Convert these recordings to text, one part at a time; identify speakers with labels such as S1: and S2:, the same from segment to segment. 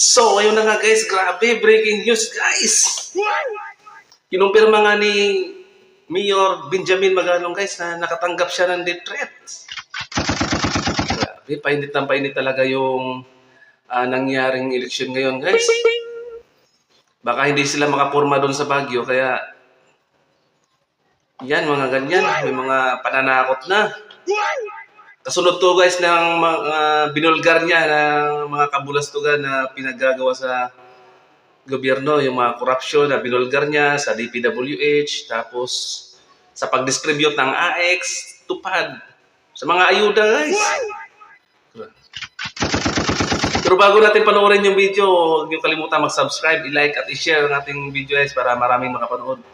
S1: So, ayun na nga guys, grabe, breaking news guys. Kinumpirma nga ni Mayor Benjamin Magalong guys na nakatanggap siya ng death threat. Grabe, painit na painit talaga yung ah, nangyaring eleksyon ngayon guys. Baka hindi sila makapurma doon sa Baguio, kaya yan, mga ganyan, may mga pananakot na. Kasunod to guys ng mga binulgar niya na mga kabulastugan na pinagagawa sa gobyerno, yung mga korupsyon na binulgar niya sa DPWH, tapos sa pag-distribute ng AX, tupad, sa mga ayuda guys. Pero bago natin panoorin yung video, huwag niyo kalimutan mag-subscribe, i-like at i-share ang ating video guys para maraming makapanood.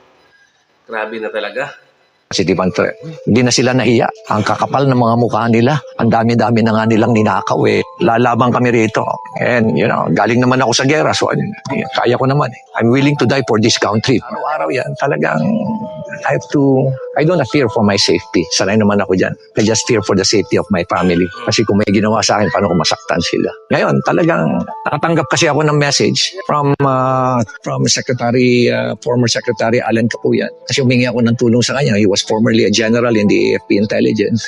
S1: Grabe na talaga.
S2: Positive ang threat. Hindi na sila nahiya. Ang kakapal ng mga mukha nila. Ang dami-dami na nga nilang ninakaw eh. Lalabang kami rito. And, you know, galing naman ako sa gera. So, kaya ko naman eh. I'm willing to die for this country. Araw-araw yan. Talagang, I have to, I don't fear for my safety. Sanay naman ako dyan. I just fear for the safety of my family. Kasi kung may ginawa sa akin, paano kung masaktan sila. Ngayon, talagang nakatanggap kasi ako ng message from uh, from Secretary, uh, former Secretary Alan Capuyan. Kasi humingi ako ng tulong sa kanya. He was formerly a general in the AFP intelligence.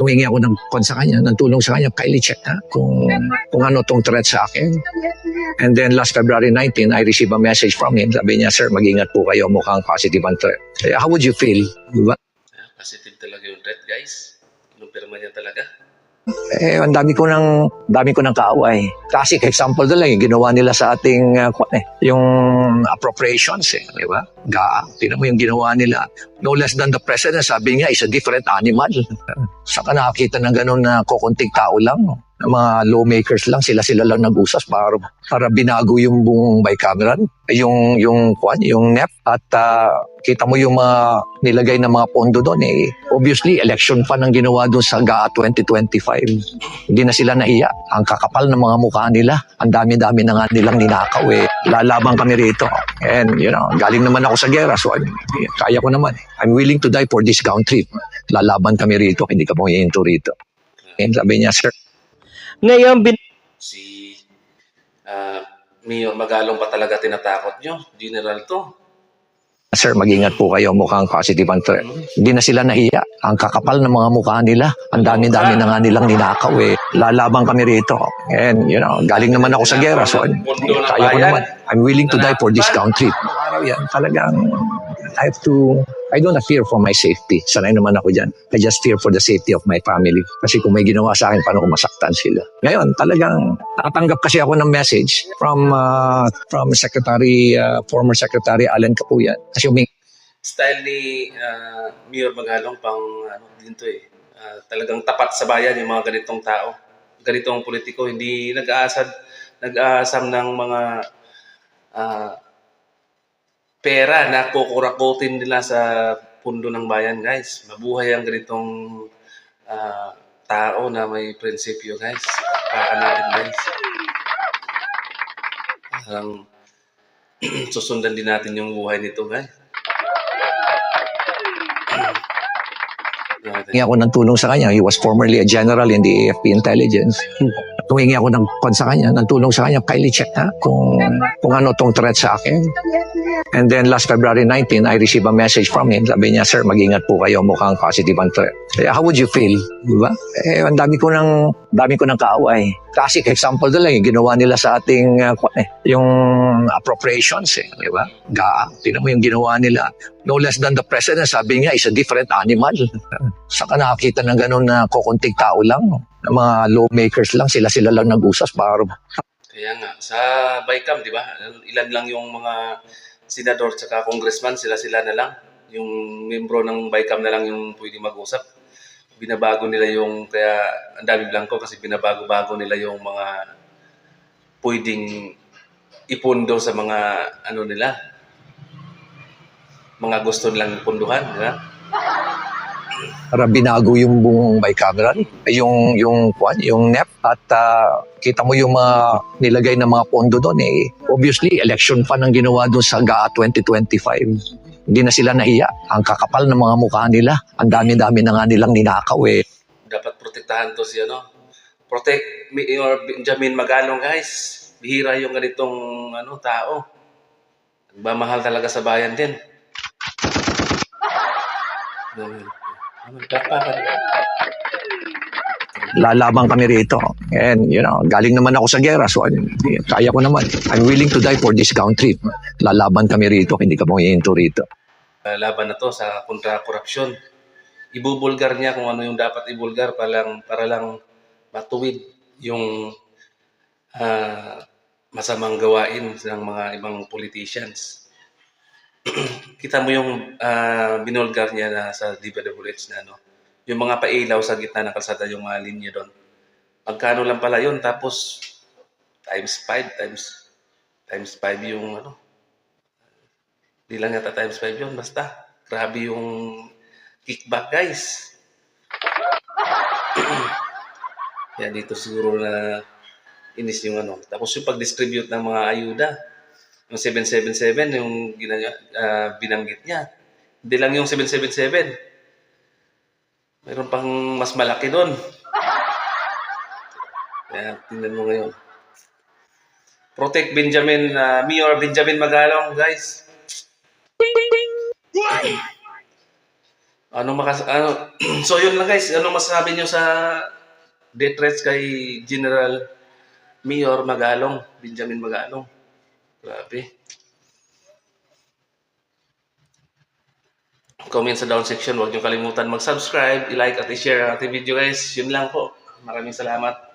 S2: Tumingi ako ng kon sa kanya, ng tulong sa kanya, kindly check na kung, kung ano tong threat sa akin. And then last February 19, I received a message from him. Sabi niya, sir, mag-ingat po kayo, mukhang positive ang threat. Eh, How would you feel? Diba?
S1: Positive talaga yung threat guys. Kinumpirma niya talaga.
S2: Eh, ang dami ko ng dami ko ng kaaway. Classic example na lang yung ginawa nila sa ating uh, eh, yung appropriations eh, di ba? Ga, tingnan mo yung ginawa nila. No less than the president, sabi niya, is a different animal. Saka nakakita ng ganun na kukunting tao lang. Mga lawmakers lang, sila-sila lang nag-usas para, para binago yung buong bicameral. Yung, yung, kwan, yung NEP. At ah, kita mo yung mga nilagay na mga pondo doon eh. Obviously, election pa nang ginawa doon sa GAA 2025. Hindi na sila nahiya. Ang kakapal ng mga mukha nila. Ang dami-dami na nga nilang ninakaw eh. Lalabang kami rito. And, you know, galing naman ako sa gera. So, ano, kaya ko naman. eh. I'm willing to die for this country. Lalaban kami rito. Hindi ka panghihinto rito. And sabi niya, sir,
S3: Ngayon, bin-
S1: Si ah, Mayor Magalong pa talaga tinatakot nyo. General to.
S2: Sir, mag-ingat po kayo. Mukhang positive ang threat. Hindi na sila nahiya. Ang kakapal ng mga mukha nila. Ang dami-dami na nga nilang ninakaw eh. Lalabang kami rito. And, you know, galing naman ako sa gera. So, kaya ko naman. I'm willing to die for this country. Araw yan. Talagang, I have to, I don't fear for my safety. Sanay naman ako dyan. I just fear for the safety of my family. Kasi kung may ginawa sa akin, paano kung masaktan sila. Ngayon, talagang nakatanggap kasi ako ng message from uh, from Secretary, uh, former Secretary Alan Capuyan. Kasi humingi
S1: Style ni ah, Mayor Magalong pang ano din to eh. Ah, talagang tapat sa bayan yung mga ganitong tao. Ganitong politiko. Hindi nag-aasad, nag-aasam ng mga ah, pera na kukurakutin nila sa pundo ng bayan, guys. Mabuhay ang ganitong ah, tao na may prinsipyo, guys. Paan natin, guys. Parang susundan din natin yung buhay nito, guys.
S2: Humingi ako ng tulong sa kanya. He was formerly a general in the AFP intelligence. Tumingi ako ng kon sa kanya, ng tulong sa kanya, kindly check na kung, kung ano tong threat sa akin. And then last February 19, I received a message from him. Sabi niya, sir, mag-ingat po kayo, mukhang positive ang threat. Eh, how would you feel? Diba? Eh, ang dami ko ng, dami ko ng kaaway. Classic example na lang yung ginawa nila sa ating, uh, eh, yung appropriations eh, di ba? Ga, tingnan mo yung ginawa nila. No less than the president, sabi niya, is a different animal. Saka nakakita ng ganun na kukunting tao lang. Na mga lawmakers lang, sila-sila lang nag-usas para
S1: Kaya nga, sa BICAM, di ba? Ilan lang yung mga senador at congressman, sila-sila na lang. Yung membro ng BICAM na lang yung pwede mag-usap. Binabago nila yung, kaya ang dami blanco kasi binabago-bago nila yung mga pwedeng ipundo sa mga ano nila, mga gusto nilang ipunduhan, di ba?
S2: Para binago yung buong bicameral, yung yung kwan, yung NEP at ah, kita mo yung mga nilagay na mga pondo doon eh. Obviously, election pa nang ginawa doon sa GAA 2025. Hindi na sila nahiya. Ang kakapal ng mga mukha nila. Ang dami-dami na nga nilang ninakaw eh.
S1: dapat protektahan to si ano. Protect Mayor Benjamin Magalong, guys. Bihira yung ganitong ano, tao. Nagmamahal talaga sa bayan din.
S2: lalaban kami rito. And, you know, galing naman ako sa gera. So, kaya ko naman. I'm willing to die for this country. Lalaban kami rito. Hindi ka mong iinto rito.
S1: Uh, laban na to sa kontra korupsyon. Ibubulgar niya kung ano yung dapat ibulgar para lang, para lang matuwid yung ah, masamang gawain ng mga ibang politicians. Kita mo yung ah, binulgar niya na sa DPWH na ano, yung mga pailaw sa gitna ng kalsada, yung mga linya doon. Magkano lang pala yun, tapos times 5, times times 5 yung ano, Di lang yata times 5 yun, basta. Grabe yung kickback, guys. Kaya dito siguro na inis yung ano. Tapos yung pag-distribute ng mga ayuda. Yung 777, yung ah, binanggit niya. Hindi lang yung 777. Mayroon pang mas malaki doon. Kaya tingnan mo ngayon. Protect Benjamin, ah, Mayor Benjamin Magalong, guys. Ano makas ano so yun lang guys, ano masasabi niyo sa death threats kay General Mayor Magalong, Benjamin Magalong? Grabe. Comment sa down section, huwag niyo kalimutan mag-subscribe, i-like at i-share ang ating video guys. Yun lang po. Maraming salamat.